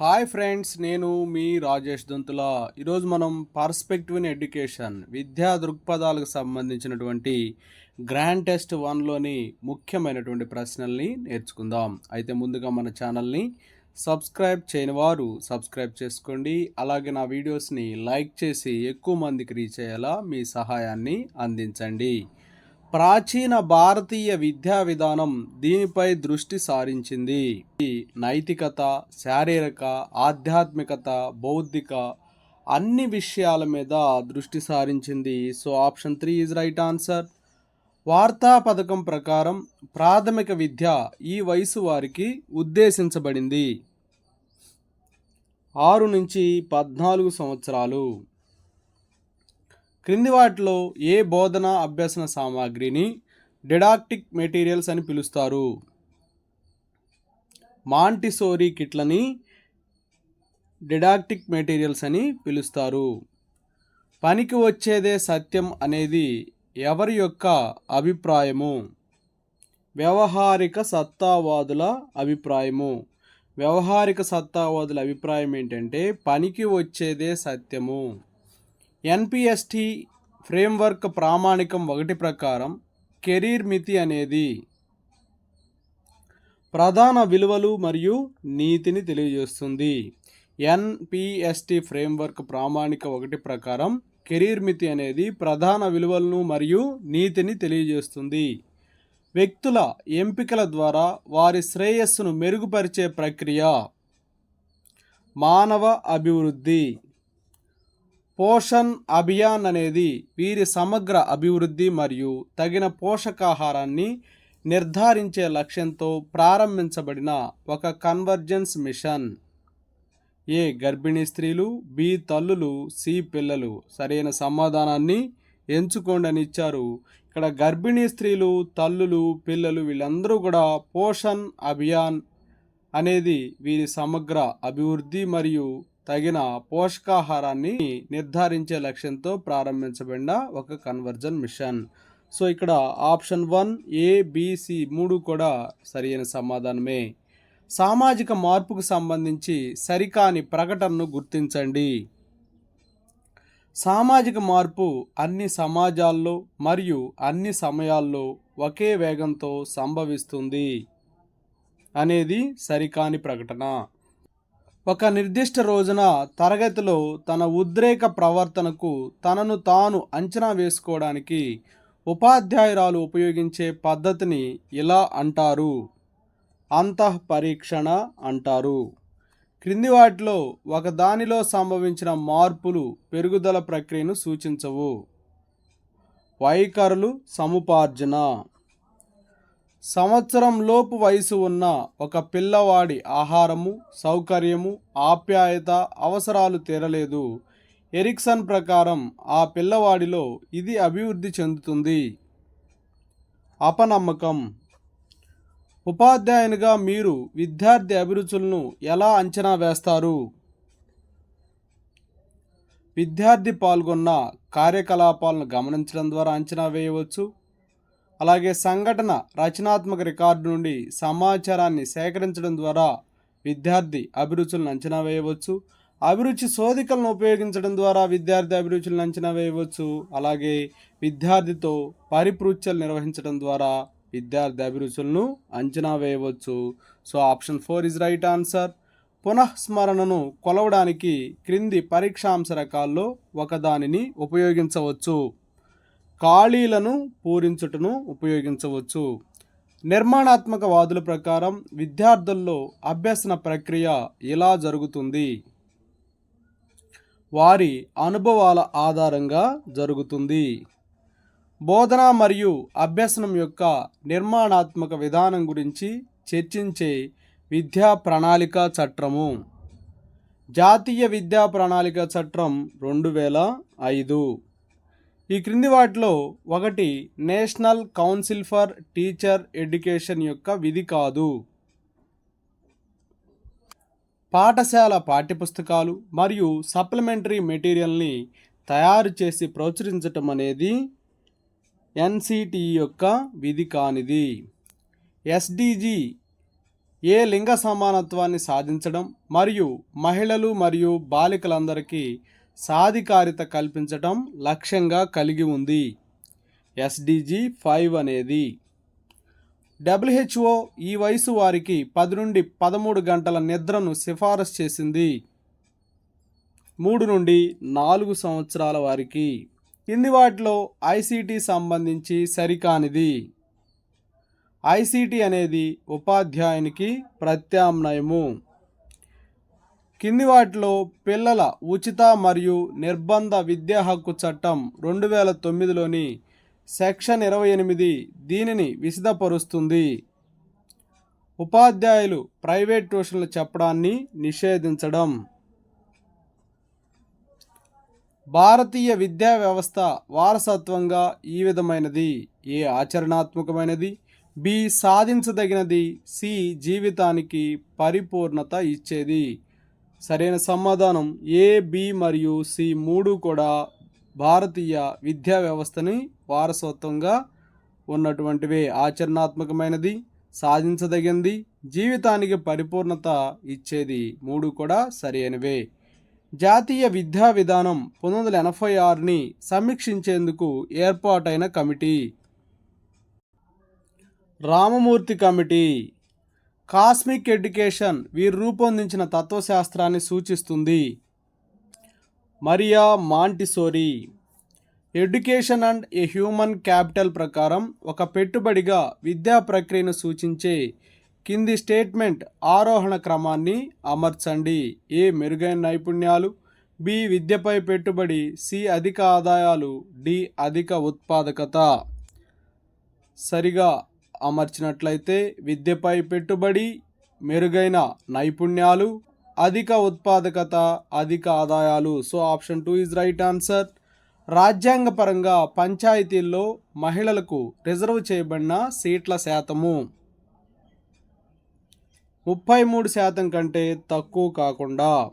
Hi friends నేను మీ రాజేష్ దొంతుల. ఈరోజు మనం పర్స్పెక్టివ్ ఇన్ ఎడ్యుకేషన్ విద్యా దృక్పథాలకు సంబంధించినటువంటి గ్రాండ్ టెస్ట్ వన్లోని ముఖ్యమైనటువంటి ప్రశ్నల్ని నేర్చుకుందాం. అయితే ముందుగా మన ఛానల్ని సబ్స్క్రైబ్ చేయని వారు సబ్స్క్రైబ్ చేసుకోండి. అలాగే నా వీడియోస్ని లైక్ చేసి ఎక్కువ మందికి రీచ్ అయ్యేలా మీ సహాయాన్ని అందించండి. ప్రాచీన భారతీయ విద్యా విధానం దీనిపై దృష్టి సారించింది. నైతికత శారీరక ఆధ్యాత్మికత బౌద్ధిక అన్ని విషయాల మీద దృష్టి సారించింది. So option three is right answer. వార్తా పథకం ప్రకారం ప్రాథమిక విద్య ఈ వయసు వారికి ఉద్దేశించబడింది. ఆరు నుంచి పద్నాలుగు సంవత్సరాలు. క్రింది వాటిలో ఏ బోధన అభ్యసన సామాగ్రిని డిడాక్టిక్ మెటీరియల్స్ అని పిలుస్తారు? మాంటిసోరీ కిట్లని డిడాక్టిక్ మెటీరియల్స్ అని పిలుస్తారు. పనికి వచ్చేదే సత్యం అనేది ఎవరి యొక్క అభిప్రాయము? వ్యవహారిక సత్తావాదుల అభిప్రాయము. వ్యవహారిక సత్తావాదుల అభిప్రాయం ఏంటంటే పనికి వచ్చేదే సత్యము. ఎన్పిఎస్టి ఫ్రేమ్వర్క్ ప్రామాణికం ఒకటి ప్రకారం కెరీర్ మితి అనేది ప్రధాన విలువలు మరియు నీతిని తెలియజేస్తుంది. ఎన్పిఎస్టి ఫ్రేమ్వర్క్ ప్రామాణిక ఒకటి ప్రకారం కెరీర్ మితి అనేది ప్రధాన విలువలను మరియు నీతిని తెలియజేస్తుంది. వ్యక్తుల ఎంపికల ద్వారా వారి శ్రేయస్సును మెరుగుపరిచే ప్రక్రియ మానవ అభివృద్ధి. పోషణ్ అభియాన్ అనేది వీరి సమగ్ర అభివృద్ధి మరియు తగిన పోషకాహారాన్ని నిర్ధారించే లక్ష్యంతో ప్రారంభించబడిన ఒక కన్వర్జెన్స్ మిషన్. ఏ గర్భిణీ స్త్రీలు బి తల్లులు సి పిల్లలు. సరైన సమాధానాన్ని ఎంచుకోండి అని ఇచ్చారు ఇక్కడ గర్భిణీ స్త్రీలు తల్లులు పిల్లలు వీళ్ళందరూ కూడా పోషణ్ అభియాన్ అనేది వీరి సమగ్ర అభివృద్ధి మరియు తగిన పోషకాహారాన్ని నిర్ధారించే లక్ష్యంతో ప్రారంభించబడిన ఒక కన్వర్జన్ మిషన్ సో ఇక్కడ ఆప్షన్ వన్ ఏ మూడు కూడా సరైన సమాధానమే. సామాజిక మార్పుకు సంబంధించి సరికాని ప్రకటనను గుర్తించండి. సామాజిక మార్పు అన్ని సమాజాల్లో మరియు అన్ని సమయాల్లో ఒకే వేగంతో సంభవిస్తుంది అనేది సరికాని ప్రకటన. ఒక నిర్దిష్ట రోజున తరగతిలో తన ఉద్రేక ప్రవర్తనకు తనను తాను అంచనా వేసుకోవడానికి ఉపాధ్యాయురాలు ఉపయోగించే పద్ధతిని ఇలా అంటారు. అంతఃపరీక్షణ అంటారు. క్రింది వాటిలో ఒకదానిలో సంభవించిన మార్పులు పెరుగుదల ప్రక్రియను సూచించవు. వైఖరులు సముపార్జన. సంవత్సరం లోపు వయసు ఉన్న ఒక పిల్లవాడి ఆహారము సౌకర్యము ఆప్యాయత అవసరాలు తీరలేదు. ఎరిక్సన్ ప్రకారం ఆ పిల్లవాడిలో ఇది అభివృద్ధి చెందుతుంది. అపనమ్మకం. ఉపాధ్యాయునిగా మీరు విద్యార్థి అభిరుచులను ఎలా అంచనా వేస్తారు? విద్యార్థి పాల్గొన్న కార్యకలాపాలను గమనించడం ద్వారా అంచనా వేయవచ్చు. అలాగే సంఘటన రచనాత్మక రికార్డు నుండి సమాచారాన్ని సేకరించడం ద్వారా విద్యార్థి అభిరుచులను అంచనా వేయవచ్చు. అభిరుచి శోధికలను ఉపయోగించడం ద్వారా విద్యార్థి అభిరుచులను అంచనా వేయవచ్చు. అలాగే విద్యార్థితో పరిపృత్యలు నిర్వహించడం ద్వారా విద్యార్థి అభిరుచులను అంచనా వేయవచ్చు. So option four is right answer. పునఃస్మరణను కొలవడానికి క్రింది పరీక్షాంశ రకాల్లో ఒకదానిని ఉపయోగించవచ్చు. ఖాళీలను పూరించుటను ఉపయోగించవచ్చు. నిర్మాణాత్మక వాదుల ప్రకారం విద్యార్థుల్లో అభ్యసన ప్రక్రియ ఇలా జరుగుతుంది. వారి అనుభవాల ఆధారంగా జరుగుతుంది. బోధన మరియు అభ్యసనం యొక్క నిర్మాణాత్మక విధానం గురించి చర్చించే విద్యా ప్రణాళిక చట్టము. జాతీయ విద్యా ప్రణాళిక చట్టం రెండు వేల ఐదు. ఈ క్రింది వాటిలో ఒకటి national council for teacher education యొక్క విధి కాదు. పాఠశాల పాఠ్యపుస్తకాలు మరియు సప్లిమెంటరీ మెటీరియల్ని తయారు చేసి ప్రోత్సహించటం అనేది ఎన్సిటి యొక్క విధి కానిది. ఎస్డిజి ఏ లింగ సమానత్వాన్ని సాధించడం మరియు మహిళలు మరియు బాలికలందరికీ సాధికారిత కల్పించటం లక్ష్యంగా కలిగి ఉంది. ఎస్డిజి ఫైవ్ అనేది. డబ్ల్యూహెచ్ఓ ఈ వయసు వారికి పది నుండి పదమూడు గంటల నిద్రను సిఫారసు చేసింది. మూడు నుండి నాలుగు సంవత్సరాల వారికి. కింది వాటిలో ఐసీటీ సంబంధించి సరికానిది. ఐసీటీ అనేది ఉపాధ్యాయునికి ప్రత్యామ్నాయము. కింది వాటిలో పిల్లల ఉచిత మరియు నిర్బంధ విద్యా హక్కు చట్టం రెండు వేల తొమ్మిదిలోని సెక్షన్ ఇరవై ఎనిమిది దీనిని విశదపరుస్తుంది. ఉపాధ్యాయులు ప్రైవేట్ ట్యూషన్లు చెప్పడాన్ని నిషేధించడం. భారతీయ విద్యా వ్యవస్థ వారసత్వంగా ఈ విధమైనది. ఏ ఆచరణాత్మకమైనది? బి సాధించదగినది? సి జీవితానికి పరిపూర్ణత ఇచ్చేది? సరైన సమాధానం ఏ బి మరియు సి మూడు కూడా భారతీయ విద్యా వ్యవస్థని వారసత్వంగా ఉన్నటువంటివే. ఆచరణాత్మకమైనది సాధించదగింది జీవితానికి పరిపూర్ణత ఇచ్చేది మూడు కూడా సరైనవే. జాతీయ విద్యా విధానం పంతొమ్మిది వందల ఎనభై ఆరుని సమీక్షించేందుకు ఏర్పాటైన committee. Ramamurthy committee. Cosmic education వీరు రూపొందించిన తత్వశాస్త్రాన్ని సూచిస్తుంది. Maria Montessori. Education and a human capital ప్రకారం ఒక పెట్టుబడిగా విద్యా ప్రక్రియను సూచించే కింది స్టేట్మెంట్ ఆరోహణ క్రమాన్ని అమర్చండి. ఏ మెరుగైన నైపుణ్యాలు బి విద్యపై పెట్టుబడి సి అధిక ఆదాయాలు డి అధిక ఉత్పాదకత. సరిగా అమర్చినట్లయితే విద్యపై పెట్టుబడి మెరుగైన నైపుణ్యాలు అధిక ఉత్పాదకత అధిక ఆదాయాలు. So option two is right answer. రాజ్యాంగపరంగా పంచాయతీల్లో మహిళలకు రిజర్వ్ చేయబడిన సీట్ల శాతము. ముప్పై మూడు శాతం కంటే తక్కువ కాకుండా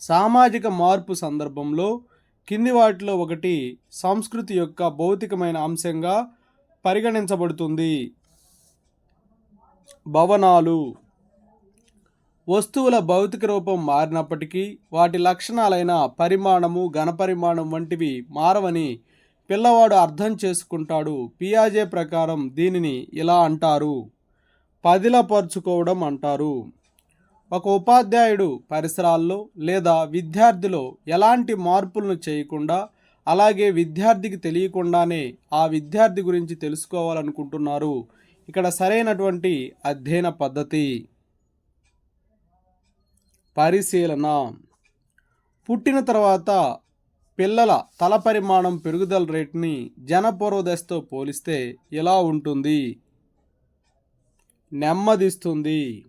సామాజిక మార్పు సందర్భంలో కింది వాటిలో ఒకటి సంస్కృతి యొక్క భౌతికమైన అంశంగా పరిగణించబడుతుంది. భవనాలు వస్తువుల భౌతిక రూపం మారినప్పటికీ వాటి లక్షణాలైన పరిమాణము ఘనపరిమాణం వంటివి మారవని పిల్లవాడు అర్థం చేసుకుంటాడు. పియాజే ప్రకారం దీనిని ఇలా అంటారు. పదిలపరుచుకోవడం అంటారు. ఒక ఉపాధ్యాయుడు పరిసరాల్లో లేదా విద్యార్థిలో ఎలాంటి మార్పులను చేయకుండా అలాగే విద్యార్థికి తెలియకుండానే ఆ విద్యార్థి గురించి తెలుసుకోవాలనుకుంటున్నారు. ఇక్కడ సరైనటువంటి అధ్యయన పద్ధతి. పరిశీలన. పుట్టిన తర్వాత పిల్లల తల పరిమాణం పెరుగుదల రేటుని జనపూర్వదశతో పోలిస్తే ఎలా ఉంటుంది? నెమ్మదిస్తుంది.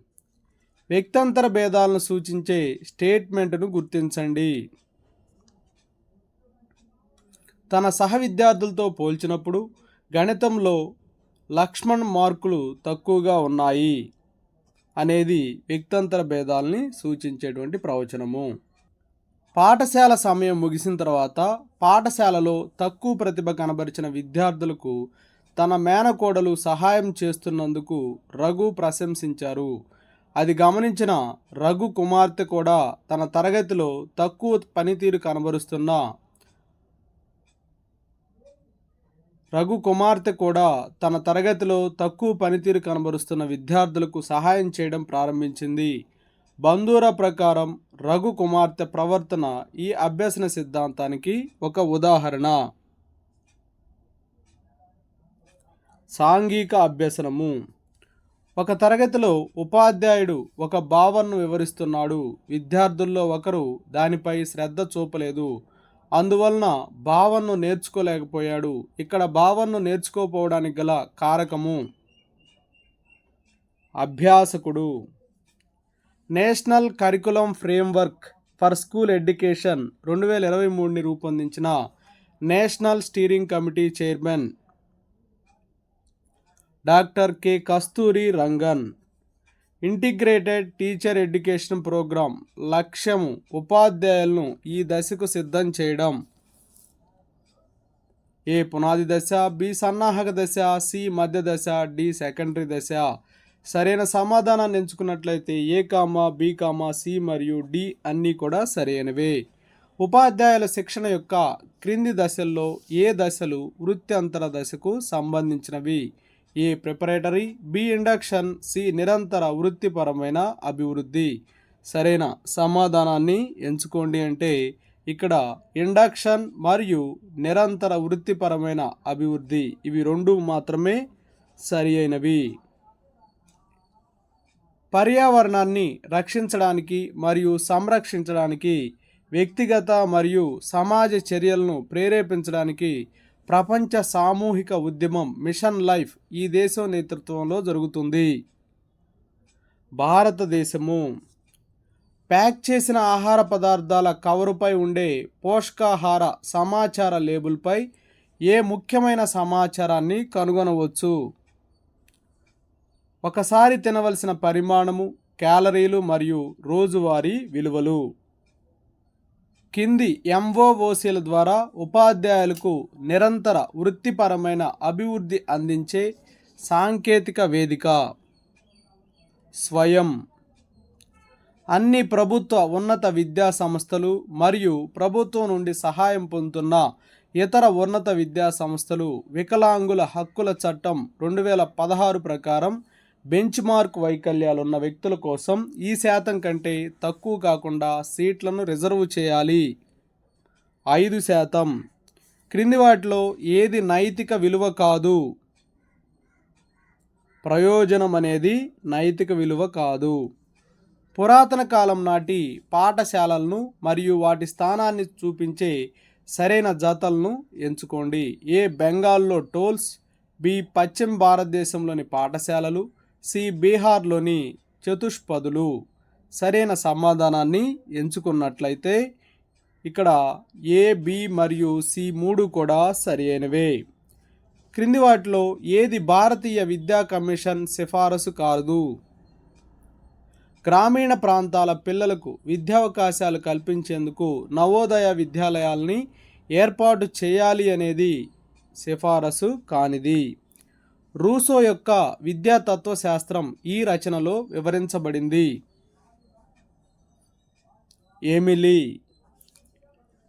వ్యక్తంతర భేదాలను సూచించే స్టేట్మెంట్ను గుర్తించండి. తన సహ విద్యార్థులతో పోల్చినప్పుడు గణితంలో లక్ష్మణ్ మార్కులు తక్కువగా ఉన్నాయి అనేది వ్యక్తంతర భేదాలని సూచించేటువంటి ప్రవచనము. పాఠశాల సమయం ముగిసిన తర్వాత పాఠశాలలో తక్కువ ప్రతిభ కనబరిచిన విద్యార్థులకు తన మేనకోడలు సహాయం చేస్తున్నందుకు రఘు ప్రశంసించారు. అది గమనించిన రఘు కుమార్తె కూడా తన తరగతిలో తక్కువ పనితీరు కనబరుస్తున్న రఘు కుమార్తె కూడా తన తరగతిలో తక్కువ పనితీరు కనబరుస్తున్న విద్యార్థులకు సహాయం చేయడం ప్రారంభించింది. బంధూర ప్రకారం రఘు కుమార్తె ప్రవర్తన ఈ అభ్యసన సిద్ధాంతానికి ఒక ఉదాహరణ. సాంఘిక అభ్యసనము. ఒక తరగతిలో ఉపాధ్యాయుడు ఒక భావనను వివరిస్తున్నాడు. విద్యార్థుల్లో ఒకరు దానిపై శ్రద్ధ చూపలేదు. అందువలన భావనను నేర్చుకోలేకపోయాడు. ఇక్కడ భావనను నేర్చుకోపోవడానికి గల కారకము అభ్యాసకుడు. National curriculum framework for school education రెండు వేల ఇరవై మూడుని రూపొందించిన national steering committee chairman doctor K. Kasturi Rangan. Integrated teacher education program లక్ష్యము ఉపాధ్యాయులను ఈ దశకు సిద్ధం చేయడం. ఏ పునాది దశ బి సన్నాహక దశ సి మధ్య దశ డి సెకండరీ దశ. సరైన సమాధానాన్ని ఎంచుకున్నట్లయితే A comma B comma C మరియు డి అన్నీ కూడా సరైనవే. ఉపాధ్యాయుల శిక్షణ యొక్క క్రింది దశల్లో ఏ దశలు వృత్తి అంతర దశకు సంబంధించినవి? A preparatory B induction C నిరంతర వృత్తిపరమైన అభివృద్ధి. సరైన సమాధానాన్ని ఎంచుకోండి అంటే ఇక్కడ ఇండక్షన్ మరియు నిరంతర వృత్తిపరమైన అభివృద్ధి ఇవి రెండు మాత్రమే సరి అయినవి పర్యావరణాన్ని రక్షించడానికి మరియు సంరక్షించడానికి వ్యక్తిగత మరియు సమాజ చర్యలను ప్రేరేపించడానికి ప్రపంచ సామూహిక ఉద్యమం మిషన్ లైఫ్ ఈ దేశం నేతృత్వంలో జరుగుతుంది. భారతదేశము ప్యాక్ చేసిన ఆహార పదార్థాల కవరుపై ఉండే పోషకాహార సమాచార లేబుల్పై ఏ ముఖ్యమైన సమాచారాన్ని కనుగొనవచ్చు? ఒకసారి తినవలసిన పరిమాణము క్యాలరీలు మరియు రోజువారీ విలువలు. కింది ఎంఓఓసీల ద్వారా ఉపాధ్యాయులకు నిరంతర వృత్తిపరమైన అభివృద్ధి అందించే సాంకేతిక వేదిక. స్వయం. అన్ని ప్రభుత్వ ఉన్నత విద్యా సంస్థలు మరియు ప్రభుత్వం నుండి సహాయం పొందుతున్న ఇతర ఉన్నత విద్యా సంస్థలు వికలాంగుల హక్కుల చట్టం రెండు వేల పదహారు ప్రకారం బెంచ్ మార్క్ వైకల్యాలు ఉన్న వ్యక్తుల కోసం ఈ శాతం కంటే తక్కువ కాకుండా సీట్లను రిజర్వ్ చేయాలి. ఐదు శాతం. క్రింది వాటిలో ఏది నైతిక విలువ కాదు? ప్రయోజనం అనేది నైతిక విలువ కాదు. పురాతన కాలం నాటి పాఠశాలలను మరియు వాటి స్థానాన్ని చూపించే సరైన జతలను ఎంచుకోండి. ఏ బెంగాల్లో టోల్స్ బి పశ్చిమ భారతదేశంలోని పాఠశాలలు సి బీహార్లోని చతుష్పదులు సరైన సమాధానాన్ని ఎంచుకున్నట్లయితే ఇక్కడ ఏ బి మరియు సి మూడు కూడా సరి అయినవే క్రింది వాటిలో ఏది భారతీయ విద్యా కమిషన్ సిఫారసు కాదు. గ్రామీణ ప్రాంతాల పిల్లలకు విద్యావకాశాలు కల్పించేందుకు నవోదయ విద్యాలయాల్ని ఏర్పాటు చేయాలి అనేది సిఫారసు కానిది. రూసో యొక్క విద్యాతత్వశాస్త్రం ఈ రచనలో వివరించబడింది. ఏమిలీ?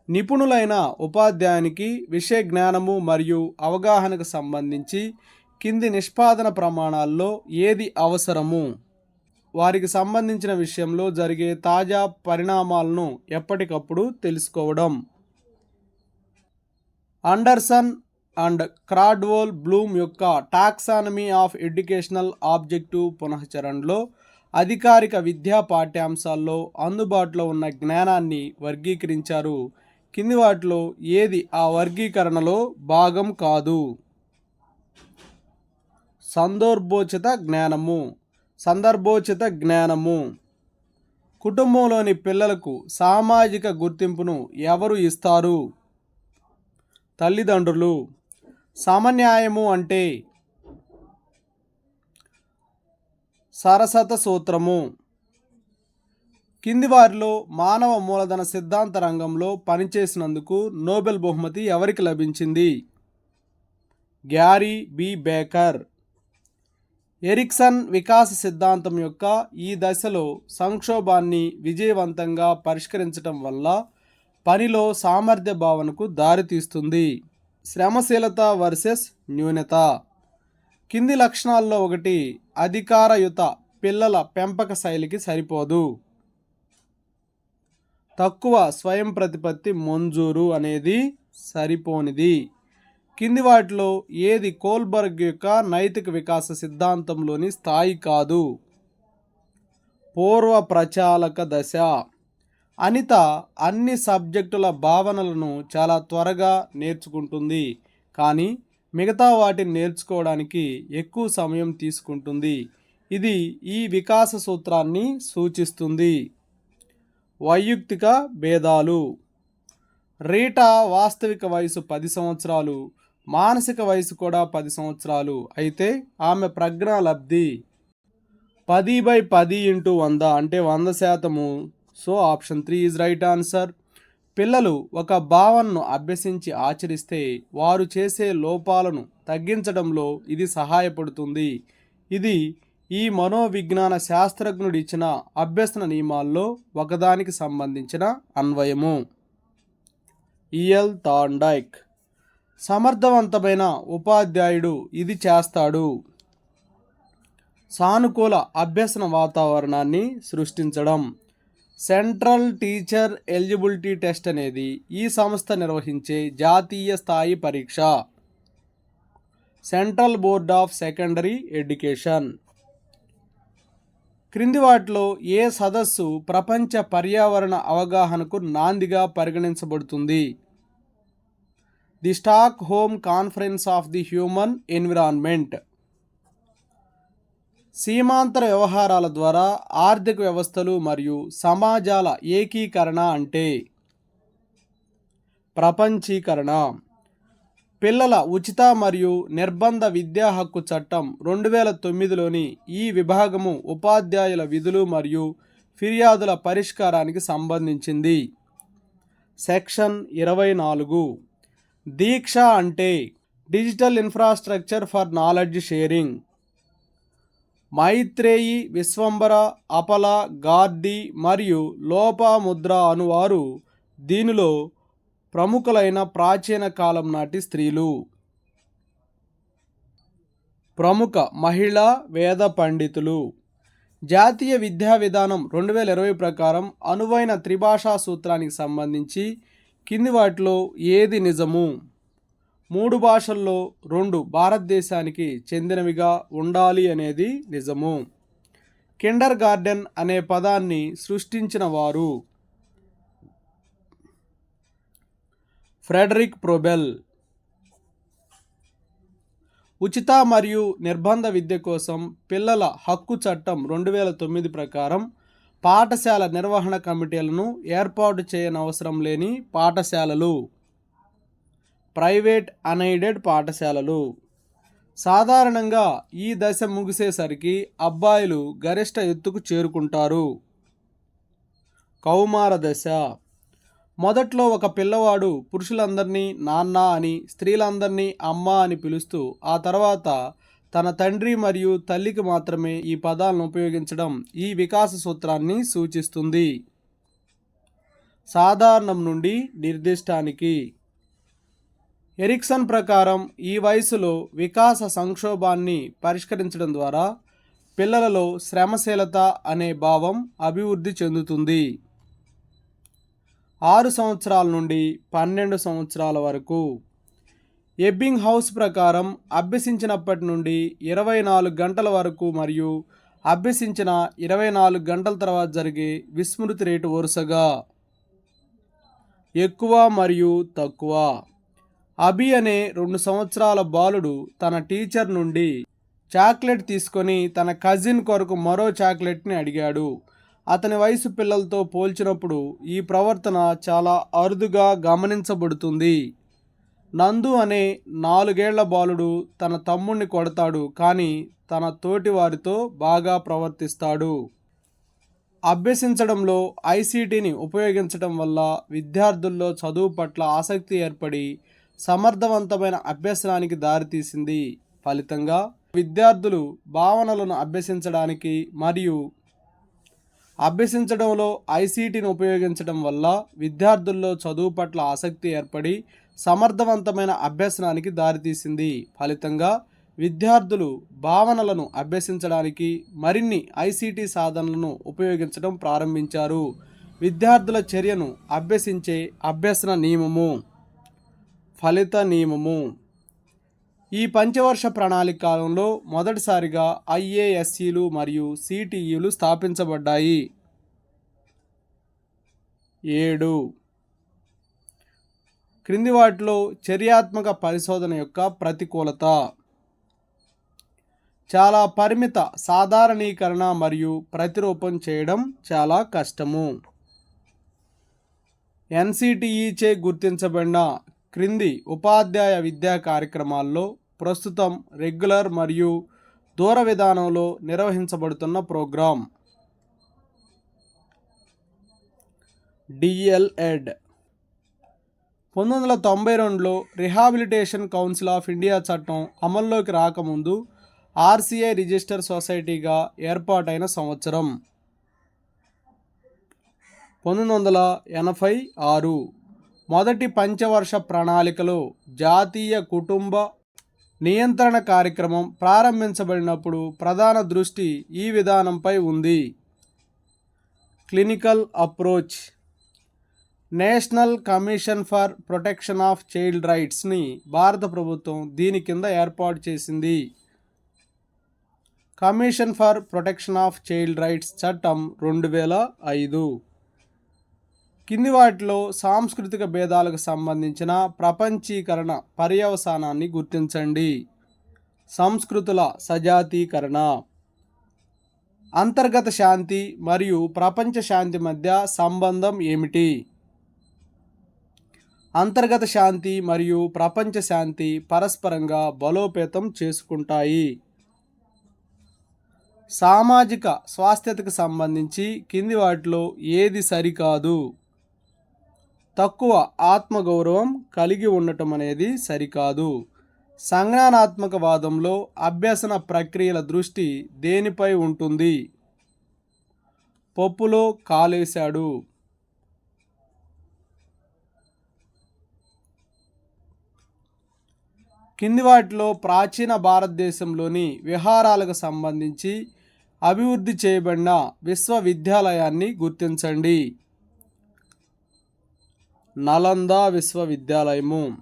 నిపుణులైన ఉపాధ్యాయునికి విషయ జ్ఞానము మరియు అవగాహనకు సంబంధించి కింది నిష్పాదన ప్రమాణాల్లో ఏది అవసరము? వారికి సంబంధించిన విషయంలో జరిగే తాజా పరిణామాలను ఎప్పటికప్పుడు తెలుసుకోవడం. అండర్సన్ అండ్ క్రాడ్వోల్ బ్లూమ్ యొక్క టాక్సానమీ ఆఫ్ ఎడ్యుకేషనల్ ఆబ్జెక్టివ్ పునఃచరణలో అధికారిక విద్యా పాఠ్యాంశాల్లో అందుబాటులో ఉన్న జ్ఞానాన్ని వర్గీకరించారు. కింది వాటిలో ఏది ఆ వర్గీకరణలో భాగం కాదు? సందర్భోచిత జ్ఞానము. సందర్భోచిత జ్ఞానము. కుటుంబంలోని పిల్లలకు సామాజిక గుర్తింపును ఎవరు ఇస్తారు? తల్లిదండ్రులు. సామాన్యాయము అంటే సరసత సూత్రము. కింది వారిలో మానవ మూలధన సిద్ధాంత రంగంలో పనిచేసినందుకు నోబెల్ బహుమతి ఎవరికి లభించింది? Gary B. బేకర్. ఎరిక్సన్ వికాస సిద్ధాంతం యొక్క ఈ దశలో సంక్షోభాన్ని విజయవంతంగా పరిష్కరించటం వల్ల పనిలో సామర్థ్య భావనకు దారితీస్తుంది. శ్రమశీలత వర్సెస్ న్యూనత. కింది లక్షణాల్లో ఒకటి అధికారయుత పిల్లల పెంపక శైలికి సరిపోదు. తక్కువ స్వయం ప్రతిపత్తి మంజూరు అనేది సరిపోనిది. కింది వాటిలో ఏది కోల్బర్గ్ యొక్క నైతిక వికాస సిద్ధాంతంలోని స్థాయి కాదు. పూర్వ ప్రచాలక దశ. అనిత అన్ని సబ్జెక్టుల భావనలను చాలా త్వరగా నేర్చుకుంటుంది. కానీ మిగతా వాటిని నేర్చుకోవడానికి ఎక్కువ సమయం తీసుకుంటుంది. ఇది ఈ వికాస సూత్రాన్ని సూచిస్తుంది. వైయక్తిక భేదాలు. రీటా వాస్తవిక వయసు పది సంవత్సరాలు మానసిక వయసు కూడా పది సంవత్సరాలు. అయితే ఆమె ప్రజ్ఞా లబ్ధి పది బై పది ఇంటూ వంద అంటే వంద శాతము. So option three is right answer. పిల్లలు ఒక భావనను అభ్యసించి ఆచరిస్తే వారు చేసే లోపాలను తగ్గించడంలో ఇది సహాయపడుతుంది. ఇది ఈ మనోవిజ్ఞాన శాస్త్రజ్ఞుడు ఇచ్చిన అభ్యసన నియమాల్లో ఒకదానికి సంబంధించిన అన్వయము. E L Thorndike. సమర్థవంతమైన ఉపాధ్యాయుడు ఇది చేస్తాడు. సానుకూల అభ్యసన వాతావరణాన్ని సృష్టించడం. సెంట్రల్ టీచర్ ఎలిజిబిలిటీ టెస్ట్ అనేది ఈ సంస్థ నిర్వహించే జాతీయ స్థాయి పరీక్ష. Central board of secondary education. క్రింది వాటిలో ఏ సదస్సు ప్రపంచ పర్యావరణ అవగాహనకు నాందిగా పరిగణించబడుతుంది? The Stockholm conference of the human environment. సీమాంతర వ్యవహారాల ద్వారా ఆర్థిక వ్యవస్థలు మరియు సమాజాల ఏకీకరణ అంటే ప్రపంచీకరణ. పిల్లల ఉచిత మరియు నిర్బంధ విద్యా హక్కు చట్టం రెండు వేల తొమ్మిదిలోని ఈ విభాగము ఉపాధ్యాయుల విధులు మరియు ఫిర్యాదుల పరిష్కారానికి సంబంధించింది. సెక్షన్ ఇరవై నాలుగు. దీక్ష అంటే digital infrastructure for knowledge sharing. Maitreyi Vishwambara Apala Gargi మరియు లోపాముద్ర అనువారు దీనిలో ప్రముఖులైన ప్రాచీన కాలం నాటి స్త్రీలు. ప్రముఖ మహిళా వేద పండితులు. జాతీయ విద్యా విధానం రెండు వేల ఇరవై ప్రకారం అనువైన త్రిభాషా సూత్రానికి సంబంధించి కింది వాటిలో ఏది నిజము? మూడు భాషల్లో రెండు భారతదేశానికి చెందినవిగా ఉండాలి అనేది నిజము. కిండర్ గార్డెన్ అనే పదాన్ని సృష్టించిన వారు ఫ్రెడరిక్ ప్రొబెల్. ఉచిత మరియు నిర్బంధ విద్య కోసం పిల్లల హక్కు చట్టం రెండు వేల తొమ్మిది ప్రకారం పాఠశాల నిర్వహణ కమిటీలను ఏర్పాటు చేయనవసరం లేని పాఠశాలలు. ప్రైవేట్ అన్ఎయిడెడ్ పాఠశాలలు. సాధారణంగా ఈ దశ ముగిసేసరికి అబ్బాయిలు గరిష్ట ఎత్తుకు చేరుకుంటారు. కౌమార దశ. మొదట్లో ఒక పిల్లవాడు పురుషులందరినీ నాన్న అని స్త్రీలందరినీ అమ్మ అని పిలుస్తూ ఆ తర్వాత తన తండ్రి మరియు తల్లికి మాత్రమే ఈ పదాలను ఉపయోగించడం ఈ వికాస సూత్రాన్ని సూచిస్తుంది. సాధారణం నుండి నిర్దిష్టానికి ఎరిక్సన్ ప్రకారం ఈ వయసులో వికాస సంక్షోభాన్ని పరిష్కరించడం ద్వారా పిల్లలలో శ్రమశీలత అనే భావం అభివృద్ధి చెందుతుంది. ఆరు సంవత్సరాల నుండి పన్నెండు సంవత్సరాల వరకు. ఎబ్బింగ్ హౌస్ ప్రకారం అభ్యసించినప్పటి నుండి ఇరవై నాలుగు గంటల వరకు మరియు అభ్యసించిన ఇరవై నాలుగు గంటల తర్వాత జరిగే విస్మృతి రేటు వరుసగా. ఎక్కువ మరియు తక్కువ. అభి అనే రెండు సంవత్సరాల బాలుడు తన టీచర్ నుండి చాక్లెట్ తీసుకొని తన కజిన్ కొరకు మరో చాక్లెట్ని అడిగాడు. అతని వయసు పిల్లలతో పోల్చినప్పుడు ఈ ప్రవర్తన చాలా అరుదుగా గమనించబడుతుంది. నందు అనే నాలుగేళ్ళ బాలుడు తన తమ్ముణ్ణి కొడతాడు కానీ తన తోటి వారితో బాగా ప్రవర్తిస్తాడు. అభ్యసించడంలో ఐసీటీని ఉపయోగించడం వల్ల విద్యార్థుల్లో చదువు పట్ల ఆసక్తి ఏర్పడి సమర్థవంతమైన అభ్యసనానికి దారితీసింది ఫలితంగా విద్యార్థులు భావనలను అభ్యసించడానికి మరియు అభ్యసించడంలో ఐసీటీని ఉపయోగించడం వల్ల విద్యార్థుల్లో చదువు పట్ల ఆసక్తి ఏర్పడి సమర్థవంతమైన అభ్యసనానికి దారితీసింది ఫలితంగా విద్యార్థులు భావనలను అభ్యసించడానికి మరిన్ని ఐసీటీ సాధనలను ఉపయోగించడం ప్రారంభించారు. విద్యార్థుల చర్యను అభ్యసించే అభ్యసన నియమము ఫలిత నియమము ఈ పంచవర్ష ప్రణాళిక కాలంలో మొదటిసారిగా ఐఏఎస్సీలు మరియు సిటిఈలు స్థాపించబడ్డాయి. ఏడు. క్రింది వాటిలో చర్యాత్మక పరిశోధన యొక్క ప్రతికూలత. చాలా పరిమిత సాధారణీకరణ మరియు ప్రతిరూపం చేయడం చాలా కష్టము. ఎన్సిటిఈచే గుర్తించబడిన క్రింది ఉపాధ్యాయ విద్యా కార్యక్రమాల్లో ప్రస్తుతం రెగ్యులర్ మరియు దూర విధానంలో నిర్వహించబడుతున్న ప్రోగ్రాం. డిఎల్ఎడ్ పంతొమ్మిది వందల తొంభై రెండులో రిహాబిలిటేషన్ కౌన్సిల్ ఆఫ్ ఇండియా చట్టం అమల్లోకి రాకముందు ఆర్సీఐ రిజిస్టర్ సొసైటీగా ఏర్పాటైన సంవత్సరం. పంతొమ్మిది వందల ఎనభై ఆరు. మొదటి పంచవర్ష ప్రణాళికలో జాతీయ కుటుంబ నియంత్రణ కార్యక్రమం ప్రారంభించబడినప్పుడు ప్రధాన దృష్టి ఈ విధానంపై ఉంది. Clinical approach. National commission for protection of child రైట్స్ని భారత ప్రభుత్వం దీని కింద ఏర్పాటు చేసింది. Commission for protection of child rights చట్టం రెండు వేల ఐదు. కింది వాటిలో సాంస్కృతిక భేదాలకు సంబంధించిన ప్రపంచీకరణ పర్యవసానాన్ని గుర్తించండి. సంస్కృతుల సజాతీకరణ. అంతర్గత శాంతి మరియు ప్రపంచ శాంతి మధ్య సంబంధం ఏమిటి? అంతర్గత శాంతి మరియు ప్రపంచ శాంతి పరస్పరంగా బలోపేతం చేసుకుంటాయి. సామాజిక స్వాస్థ్యతకు సంబంధించి కింది వాటిలో ఏది సరికాదు? తక్కువ ఆత్మగౌరవం కలిగి ఉండటం అనేది సరికాదు. సంజ్ఞానాత్మక వాదంలో అభ్యసన ప్రక్రియల దృష్టి దేనిపై ఉంటుంది? పప్పులో కాలేశాడు. కింది వాటిలో ప్రాచీన భారతదేశంలోని విహారాలకు సంబంధించి అభివృద్ధి చేయబడిన విశ్వవిద్యాలయాన్ని గుర్తించండి. నలంద విశ్వవిద్యాలయము.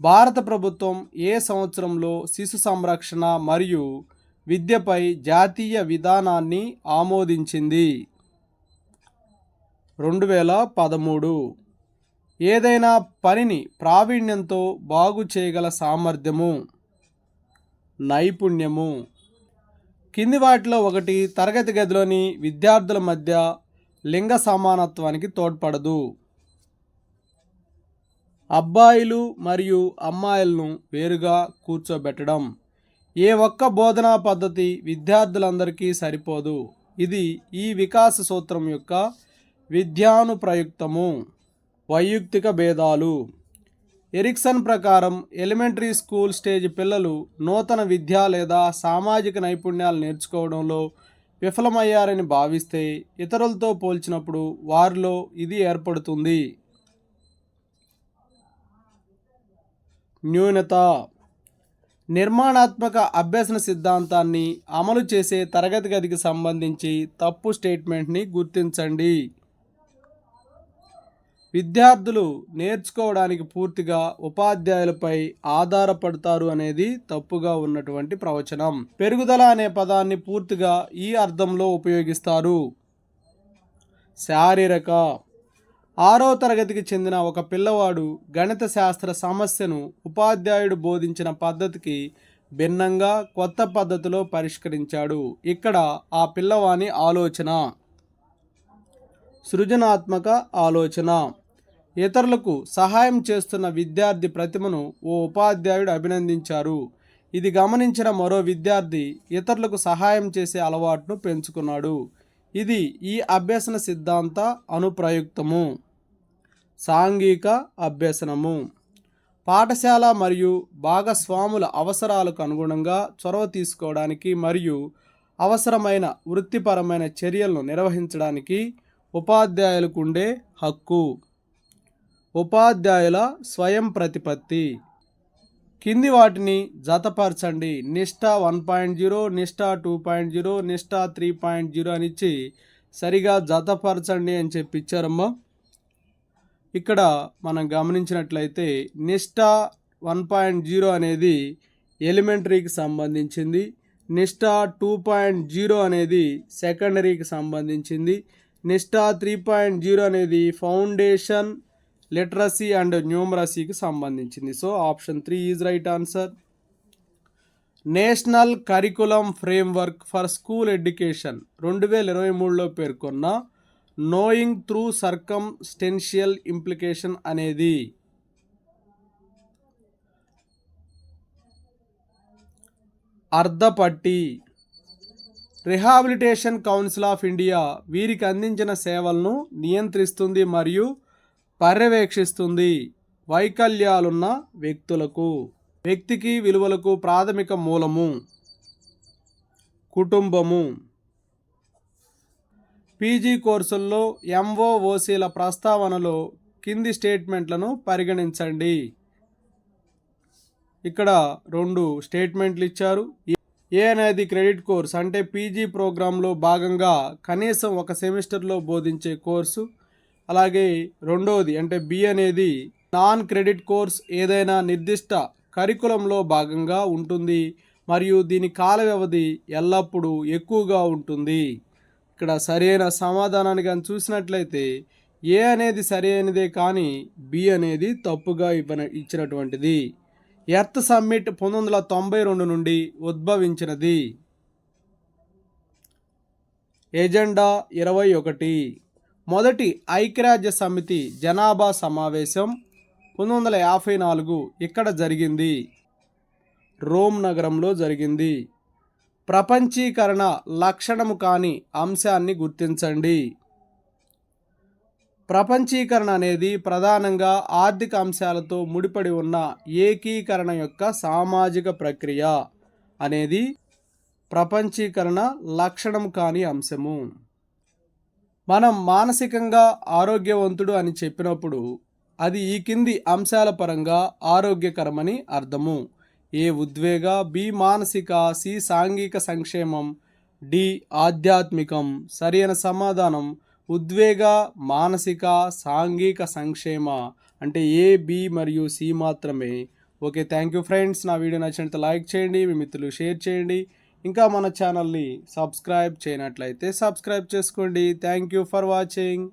భారత ప్రభుత్వం ఏ సంవత్సరంలో శిశు సంరక్షణ మరియు విద్యపై జాతీయ విధానాన్ని ఆమోదించింది? రెండు వేల పదమూడు. ఏదైనా పనిని ప్రావీణ్యంతో బాగు చేయగల సామర్థ్యము. నైపుణ్యము. కింది వాటిలో ఒకటి తరగతి గదిలోని విద్యార్థుల మధ్య లింగ సమానత్వానికి తోడ్పడదు. అబ్బాయిలు మరియు అమ్మాయిలను వేరుగా కూర్చోబెట్టడం. ఏ ఒక్క బోధనా పద్ధతి విద్యార్థులందరికీ సరిపోదు. ఇది ఈ వికాస సూత్రం యొక్క విద్యానుప్రయుక్తము. వైయక్తిక భేదాలు. ఎరిక్సన్ ప్రకారం ఎలిమెంటరీ స్కూల్ స్టేజ్ పిల్లలు నూతన విద్య లేదా సామాజిక నైపుణ్యాలు నేర్చుకోవడంలో విఫలమయ్యారని భావిస్తే ఇతరులతో పోల్చినప్పుడు వారిలో ఇది ఏర్పడుతుంది. న్యూనత. నిర్మాణాత్మక అభ్యసన సిద్ధాంతాన్ని అమలు చేసే తరగతి గదికి సంబంధించి తప్పు స్టేట్మెంట్ని గుర్తించండి. విద్యార్థులు నేర్చుకోవడానికి పూర్తిగా ఉపాధ్యాయులపై ఆధారపడతారు అనేది తప్పుగా ఉన్నటువంటి ప్రవచనం. పెరుగుదల అనే పదాన్ని పూర్తిగా ఈ అర్థంలో ఉపయోగిస్తారు. శారీరక ఆరో తరగతికి చెందిన ఒక పిల్లవాడు గణిత శాస్త్ర సమస్యను ఉపాధ్యాయుడు బోధించిన పద్ధతికి భిన్నంగా కొత్త పద్ధతిలో పరిష్కరించాడు. ఇక్కడ ఆ పిల్లవాని ఆలోచన. సృజనాత్మక ఆలోచన. ఇతరులకు సహాయం చేస్తున్న విద్యార్థి ప్రతిమను ఓ ఉపాధ్యాయుడు అభినందించారు. ఇది గమనించిన మరో విద్యార్థి ఇతరులకు సహాయం చేసే అలవాటును పెంచుకున్నాడు. ఇది ఈ అభ్యసన సిద్ధాంత అనుప్రయుక్తము. సాంఘిక అభ్యసనము. పాఠశాల మరియు భాగస్వాముల అవసరాలకు అనుగుణంగా చొరవ తీసుకోవడానికి మరియు అవసరమైన వృత్తిపరమైన చర్యలను నిర్వహించడానికి ఉపాధ్యాయులకు ఉండే హక్కు. ఉపాధ్యాయుల స్వయం ప్రతిపత్తి. కింది వాటిని జతపరచండి. Nishtha one point zero Nishtha two point zero Nishtha three point zero అని ఇచ్చి సరిగా జతపరచండి అని చెప్పి ఇచ్చారమ్మా. ఇక్కడ మనం గమనించినట్లయితే నిష్ఠ వన్ పాయింట్ జీరో అనేది ఎలిమెంటరీకి సంబంధించింది. నిష్ఠ టూ పాయింట్ జీరో అనేది సెకండరీకి సంబంధించింది. నిష్ఠ త్రీ పాయింట్ జీరో అనేది ఫౌండేషన్ లిటరసీ అండ్ న్యూమరసీకి సంబంధించింది. So option three is right answer. National curriculum framework for school education. రెండు వేల ఇరవై మూడులో పేర్కొన్న knowing through circumstantial implication అనేది. అర్ధపట్టి రిహాబిలిటేషన్ కౌన్సిల్ ఆఫ్ ఇండియా వీరికి అందించిన సేవలను నియంత్రిస్తుంది మరియు పర్యవేక్షిస్తుంది వైకల్యాలున్న వ్యక్తులకు వ్యక్తికి విలువలకు ప్రాథమిక మూలము కుటుంబము. పీజీ కోర్సుల్లో ఎంఓఓసీల ప్రస్తావనలో కింది స్టేట్మెంట్లను పరిగణించండి. ఇక్కడ రెండు స్టేట్మెంట్లు ఇచ్చారు. ఏ అనేది క్రెడిట్ కోర్స్ అంటే పీజీ ప్రోగ్రాంలో భాగంగా కనీసం ఒక సెమిస్టర్లో బోధించే కోర్సు అలాగే రెండవది అంటే బి అనేది నాన్ క్రెడిట్ కోర్స్ ఏదైనా నిర్దిష్ట కరికులంలో భాగంగా ఉంటుంది. మరియు దీని కాల వ్యవధి ఎల్లప్పుడూ ఎక్కువగా ఉంటుంది. ఇక్కడ సరైన సమాధానాన్ని కానీ చూసినట్లయితే ఏ అనేది సరైనదే కానీ బి అనేది తప్పుగా ఇవ్వన ఇచ్చినటువంటిది. ఎర్త్ సమ్మిట్ పంతొమ్మిది వందల తొంభై రెండు నుండి ఉద్భవించినది. ఎజెండా ఇరవై ఒకటి. మొదటి ఐక్యరాజ్య సమితి జనాభా సమావేశం పంతొమ్మిది వందల యాభై నాలుగు ఇక్కడ జరిగింది. రోమ్ నగరంలో జరిగింది. ప్రపంచీకరణ లక్షణము కాని అంశాన్ని గుర్తించండి. ప్రపంచీకరణ అనేది ప్రధానంగా ఆర్థిక అంశాలతో ముడిపడి ఉన్న ఏకీకరణ యొక్క సామాజిక ప్రక్రియ అనేది ప్రపంచీకరణ లక్షణం కాని అంశము. మనం మానసికంగా ఆరోగ్యవంతుడు అని చెప్పినప్పుడు అది ఈ కింది అంశాల పరంగా ఆరోగ్యకరమని అర్థము. ఏ ఉద్వేగ బి మానసిక సి సాంఘిక సంక్షేమం డి ఆధ్యాత్మికం. సరైన సమాధానం ఉద్వేగ మానసిక సాంఘిక సంక్షేమ అంటే ఏ బి మరియు సి మాత్రమే. Okay thank you friends. నా వీడియో నచ్చినంత లైక్ చేయండి మీ మిత్రులు షేర్ చేయండి. ఇంకా మన ఛానల్ని సబ్స్క్రైబ్ చేయనట్లయితే సబ్స్క్రైబ్ చేసుకోండి. Thank you for watching